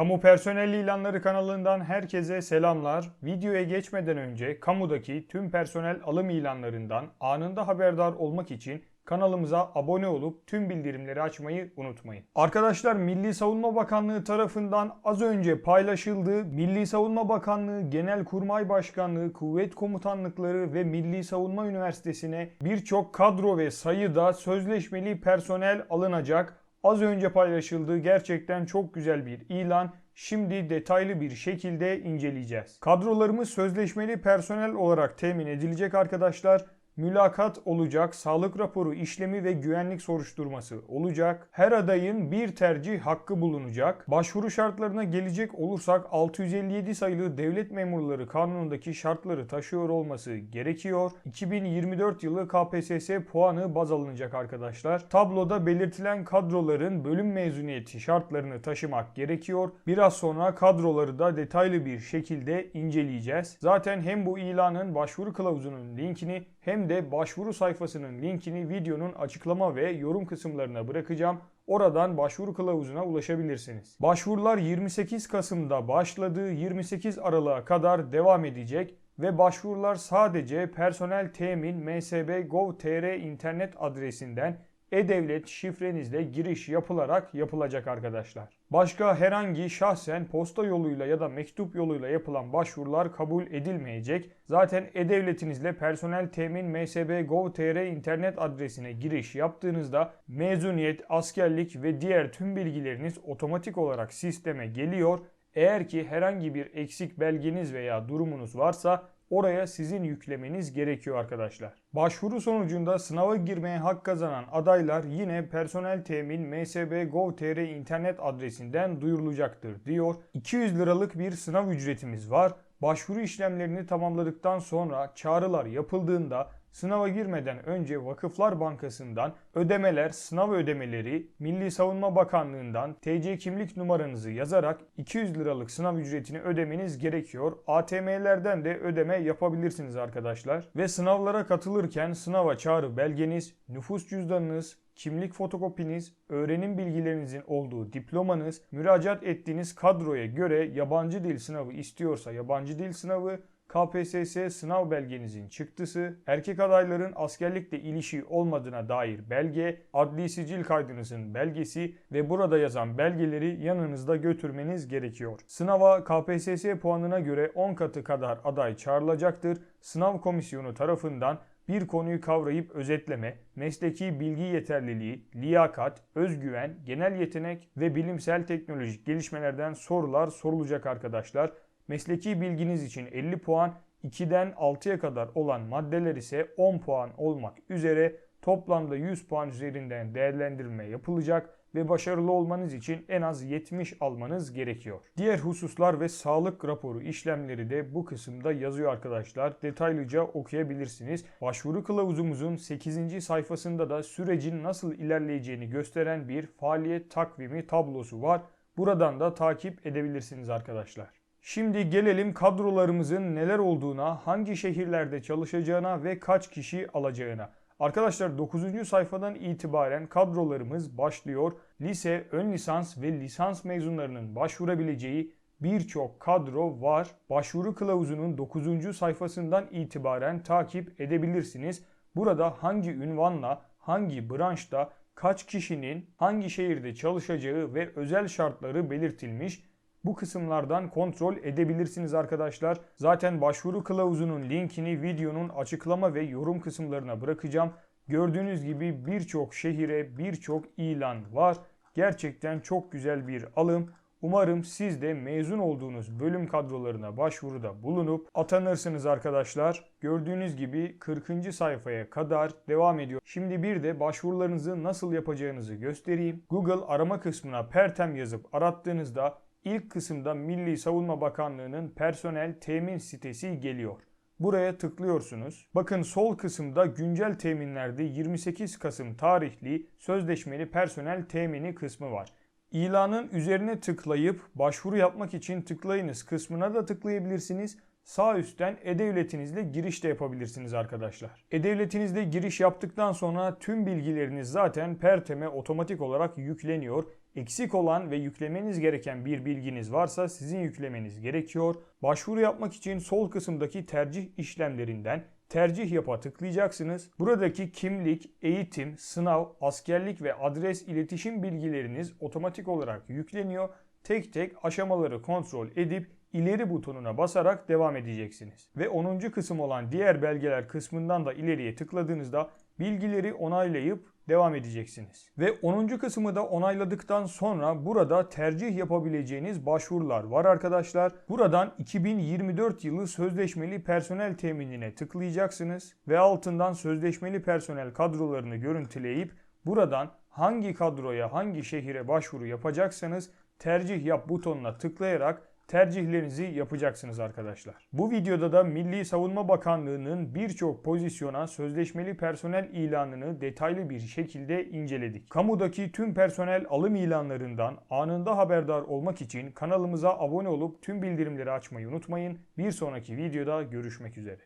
Kamu Personel İlanları kanalından herkese selamlar. Videoya geçmeden önce kamudaki tüm personel alım ilanlarından anında haberdar olmak için kanalımıza abone olup tüm bildirimleri açmayı unutmayın. Arkadaşlar Milli Savunma Bakanlığı tarafından az önce paylaşıldı. Milli Savunma Bakanlığı, Genelkurmay Başkanlığı, Kuvvet Komutanlıkları ve Milli Savunma Üniversitesi'ne birçok kadro ve sayıda sözleşmeli personel alınacak. Az önce paylaşıldığı gerçekten çok güzel bir ilan. Şimdi detaylı bir şekilde inceleyeceğiz. Kadrolarımız sözleşmeli personel olarak temin edilecek arkadaşlar. Mülakat olacak, sağlık raporu işlemi ve güvenlik soruşturması olacak. Her adayın bir tercih hakkı bulunacak. Başvuru şartlarına gelecek olursak 657 sayılı devlet memurları kanunundaki şartları taşıyor olması gerekiyor. 2024 yılı KPSS puanı baz alınacak arkadaşlar. Tabloda belirtilen kadroların bölüm mezuniyeti şartlarını taşımak gerekiyor. Biraz sonra kadroları da detaylı bir şekilde inceleyeceğiz. Zaten hem bu ilanın başvuru kılavuzunun linkini hem de başvuru sayfasının linkini videonun açıklama ve yorum kısımlarına bırakacağım. Oradan başvuru kılavuzuna ulaşabilirsiniz. Başvurular 28 Kasım'da başladı, 28 Aralık'a kadar devam edecek ve başvurular sadece personel temin msb.gov.tr internet adresinden e-devlet şifrenizle giriş yapılarak yapılacak arkadaşlar. Başka herhangi şahsen posta yoluyla ya da mektup yoluyla yapılan başvurular kabul edilmeyecek. Zaten e-devletinizle personel temin msb.gov.tr internet adresine giriş yaptığınızda mezuniyet, askerlik ve diğer tüm bilgileriniz otomatik olarak sisteme geliyor. Eğer ki herhangi bir eksik belgeniz veya durumunuz varsa oraya sizin yüklemeniz gerekiyor arkadaşlar. Başvuru sonucunda sınava girmeye hak kazanan adaylar yine personel temin msb.gov.tr internet adresinden duyurulacaktır diyor. 200 liralık bir sınav ücretimiz var. Başvuru işlemlerini tamamladıktan sonra çağrılar yapıldığında sınava girmeden önce Vakıflar Bankası'ndan ödemeler, sınav ödemeleri, Milli Savunma Bakanlığı'ndan TC kimlik numaranızı yazarak 200 liralık sınav ücretini ödemeniz gerekiyor. ATM'lerden de ödeme yapabilirsiniz arkadaşlar. Ve sınavlara katılırken sınava çağrı belgeniz, nüfus cüzdanınız, kimlik fotokopiniz, öğrenim bilgilerinizin olduğu diplomanız, müracaat ettiğiniz kadroya göre yabancı dil sınavı istiyorsa yabancı dil sınavı, KPSS sınav belgenizin çıktısı, erkek adayların askerlikle ilişiği olmadığına dair belge, adli sicil kaydınızın belgesi ve burada yazan belgeleri yanınızda götürmeniz gerekiyor. Sınava KPSS puanına göre 10 katı kadar aday çağrılacaktır. Sınav komisyonu tarafından bir konuyu kavrayıp özetleme, mesleki bilgi yeterliliği, liyakat, özgüven, genel yetenek ve bilimsel teknolojik gelişmelerden sorular sorulacak arkadaşlar. Mesleki bilginiz için 50 puan, 2'den 6'ya kadar olan maddeler ise 10 puan olmak üzere toplamda 100 puan üzerinden değerlendirilme yapılacak ve başarılı olmanız için en az 70 almanız gerekiyor. Diğer hususlar ve sağlık raporu işlemleri de bu kısımda yazıyor arkadaşlar. Detaylıca okuyabilirsiniz. Başvuru kılavuzumuzun 8. sayfasında da sürecin nasıl ilerleyeceğini gösteren bir faaliyet takvimi tablosu var. Buradan da takip edebilirsiniz arkadaşlar. Şimdi gelelim kadrolarımızın neler olduğuna, hangi şehirlerde çalışacağına ve kaç kişi alacağına. Arkadaşlar 9. sayfadan itibaren kadrolarımız başlıyor. Lise, ön lisans ve lisans mezunlarının başvurabileceği birçok kadro var. Başvuru kılavuzunun 9. sayfasından itibaren takip edebilirsiniz. Burada hangi ünvanla, hangi branşta, kaç kişinin hangi şehirde çalışacağı ve özel şartları belirtilmiş. Bu kısımlardan kontrol edebilirsiniz arkadaşlar. Zaten başvuru kılavuzunun linkini videonun açıklama ve yorum kısımlarına bırakacağım. Gördüğünüz gibi birçok şehire birçok ilan var. Gerçekten çok güzel bir alım. Umarım siz de mezun olduğunuz bölüm kadrolarına başvuruda bulunup atanırsınız arkadaşlar. Gördüğünüz gibi 40. sayfaya kadar devam ediyor. Şimdi bir de başvurularınızı nasıl yapacağınızı göstereyim. Google arama kısmına Pertem yazıp arattığınızda İlk kısımda Milli Savunma Bakanlığı'nın personel temin sitesi geliyor. Buraya tıklıyorsunuz. Bakın sol kısımda güncel teminlerde 28 Kasım tarihli sözleşmeli personel temini kısmı var. İlanın üzerine tıklayıp başvuru yapmak için tıklayınız kısmına da tıklayabilirsiniz. Sağ üstten e-devletinizle giriş de yapabilirsiniz arkadaşlar. E-devletinizle giriş yaptıktan sonra tüm bilgileriniz zaten Pertem'e otomatik olarak yükleniyor. Eksik olan ve yüklemeniz gereken bir bilginiz varsa sizin yüklemeniz gerekiyor. Başvuru yapmak için sol kısımdaki tercih işlemlerinden tercih yapa tıklayacaksınız. Buradaki kimlik, eğitim, sınav, askerlik ve adres iletişim bilgileriniz otomatik olarak yükleniyor. Tek tek aşamaları kontrol edip ileri butonuna basarak devam edeceksiniz. Ve 10. kısım olan diğer belgeler kısmından da ileriye tıkladığınızda bilgileri onaylayıp devam edeceksiniz. Ve 10. kısmı da onayladıktan sonra burada tercih yapabileceğiniz başvurular var arkadaşlar. Buradan 2024 yılı sözleşmeli personel teminine tıklayacaksınız ve altından sözleşmeli personel kadrolarını görüntüleyip buradan hangi kadroya, hangi şehire başvuru yapacaksanız tercih yap butonuna tıklayarak tercihlerinizi yapacaksınız arkadaşlar. Bu videoda da Milli Savunma Bakanlığı'nın birçok pozisyona sözleşmeli personel ilanını detaylı bir şekilde inceledik. Kamudaki tüm personel alım ilanlarından anında haberdar olmak için kanalımıza abone olup tüm bildirimleri açmayı unutmayın. Bir sonraki videoda görüşmek üzere.